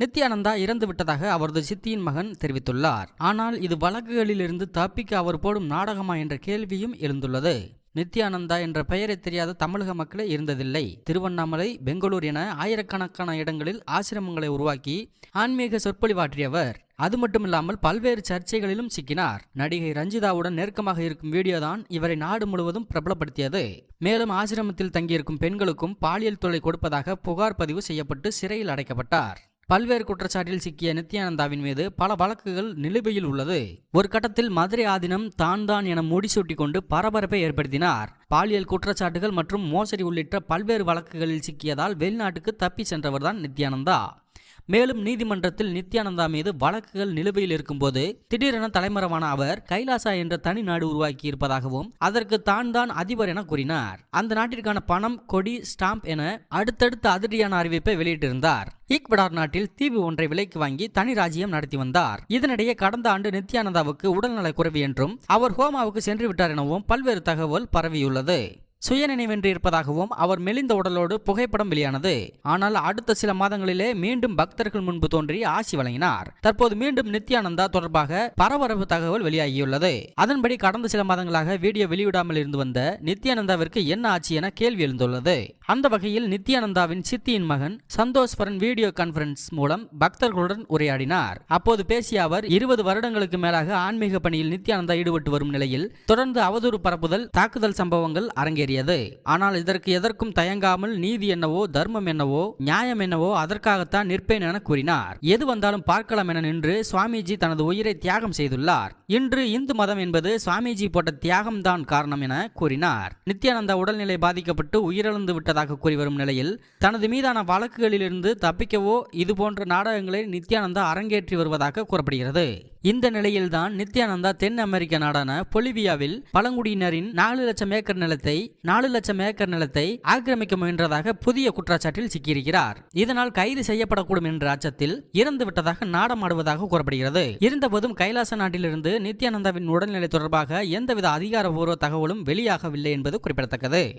நித்யானந்தா இறந்து விட்டதாக அவரது சித்தியின் மகன் தெரிவித்துள்ளார். ஆனால் இது வழக்குகளிலிருந்து தப்பிக்க அவர் போடும் நாடகமா என்ற கேள்வியும் எழுந்துள்ளது. நித்யானந்தா என்ற பெயரை தெரியாத தமிழக மக்களே இருந்ததில்லை. திருவண்ணாமலை பெங்களூர் என ஆயிரக்கணக்கான இடங்களில் ஆசிரமங்களை உருவாக்கி ஆன்மீக சொற்பொழிவாற்றியவர். அது மட்டுமில்லாமல் பல்வேறு சர்ச்சைகளிலும் சிக்கினார். நடிகை ரஞ்சிதாவுடன் நெருக்கமாக இருக்கும் வீடியோதான் இவரை நாடு முழுவதும் பிரபலப்படுத்தியது. மேலும் ஆசிரமத்தில் தங்கியிருக்கும் பெண்களுக்கும் பாலியல் தொலை கொடுப்பதாக புகார் பதிவு செய்யப்பட்டு சிறையில் அடைக்கப்பட்டார். பல்வேறு குற்றச்சாட்டில் சிக்கிய நித்யானந்தாவின் மீது பல வழக்குகள் நிலுவையில் உள்ளது. ஒரு கட்டத்தில் மதுரை ஆதீனம் தான் தான் என முடிசூட்டி கொண்டு பரபரப்பை ஏற்படுத்தினார். பாலியல் குற்றச்சாட்டுகள் மற்றும் மோசடி உள்ளிட்ட பல்வேறு வழக்குகளில் சிக்கியதால் வெளிநாட்டுக்கு தப்பி சென்றவர்தான் நித்யானந்தா. மேலும் நீதிமன்றத்தில் நித்யானந்தா மீது வழக்குகள் நிலுவையில் இருக்கும்போது திடீரென தலைமறைவான அவர் கைலாசா என்ற தனி நாடு உருவாக்கி இருப்பதாகவும் அதற்கு தான் தான் அதிபர் என கூறினார். அந்த நாட்டிற்கான பணம் கொடி ஸ்டாம்ப் என அடுத்தடுத்த அதிரடியான அறிவிப்பை வெளியிட்டிருந்தார். ஈக்வடார் நாட்டில் தீவு ஒன்றை விலைக்கு வாங்கி தனி ராஜ்யம் நடத்தி வந்தார். இதனிடையே கடந்த ஆண்டு நித்யானந்தாவுக்கு உடல்நலக் குறைவு என்றும் அவர் ஹோமாவுக்கு சென்று விட்டார் எனவும் பல்வேறு தகவல் பரவியுள்ளது. சுயநினைவென்று இருப்பதாகவும் அவர் மெலிந்த உடலோடு புகைப்படம் வெளியானது. ஆனால் அடுத்த சில மாதங்களிலே மீண்டும் பக்தர்கள் முன்பு தோன்றி ஆசி வழங்கினார். தற்போது மீண்டும் நித்யானந்தா தொடர்பாக பரபரப்பு தகவல் வெளியாகியுள்ளது. அதன்படி கடந்த சில மாதங்களாக வீடியோ வெளியிடாமல் இருந்து வந்த நித்யானந்தாவிற்கு என்ன ஆச்சு என கேள்வி எழுந்துள்ளது. அந்த வகையில் நித்யானந்தாவின் சித்தியின் மகன் சந்தோஷ்வரன் வீடியோ கான்பரன்ஸ் மூலம் பக்தர்களுடன் உரையாடினார். அப்போது பேசிய அவர் இருபது வருடங்களுக்கு மேலாக ஆன்மீக பணியில் நித்யானந்தா ஈடுபட்டு வரும் நிலையில் தொடர்ந்து அவதூறு பரப்புதல் தாக்குதல் சம்பவங்கள் அரங்கேறி அரங்கேறியது ஆனால் இதற்கு எதற்கும் தயங்காமல் நீதி என்னவோ தர்மம் என்னவோ நியாயம் என்னவோ அதற்காகத்தான் நிற்பேன் என கூறினார். எது வந்தாலும் பார்க்கலாம் என நின்று சுவாமிஜி தனது உயிரை தியாகம் செய்துள்ளார். இன்று இந்து மதம் என்பது சுவாமிஜி போட்ட தியாகம் தான் காரணம் என கூறினார். நித்யானந்தா உடல்நிலை பாதிக்கப்பட்டு உயிரிழந்து விட்டதாக கூறி வரும் நிலையில் தனது மீதான வழக்குகளிலிருந்து தப்பிக்கவோ இதுபோன்ற நாடகங்களை நித்யானந்தா அரங்கேற்றி வருவதாக கூறப்படுகிறது. இந்த நிலையில்தான் நித்யானந்தா தென் அமெரிக்க நாடான பொலிவியாவில் பழங்குடியினரின் நாலு லட்சம் ஏக்கர் நிலத்தை நாலு லட்சம் ஏக்கர் நிலத்தை ஆக்கிரமிக்க முயன்றதாக புதிய குற்றச்சாட்டில் சிக்கியிருக்கிறார். இதனால் கைது செய்யப்படக்கூடும் என்ற அச்சத்தில் இறந்து விட்டதாக நாடமாடுவதாக கூறப்படுகிறது. இருந்தபோதும் கைலாச நாட்டிலிருந்து நித்யானந்தாவின் உடல்நிலை தொடர்பாக எந்தவித அதிகாரபூர்வ தகவலும் வெளியாகவில்லை என்பது குறிப்பிடத்தக்கது.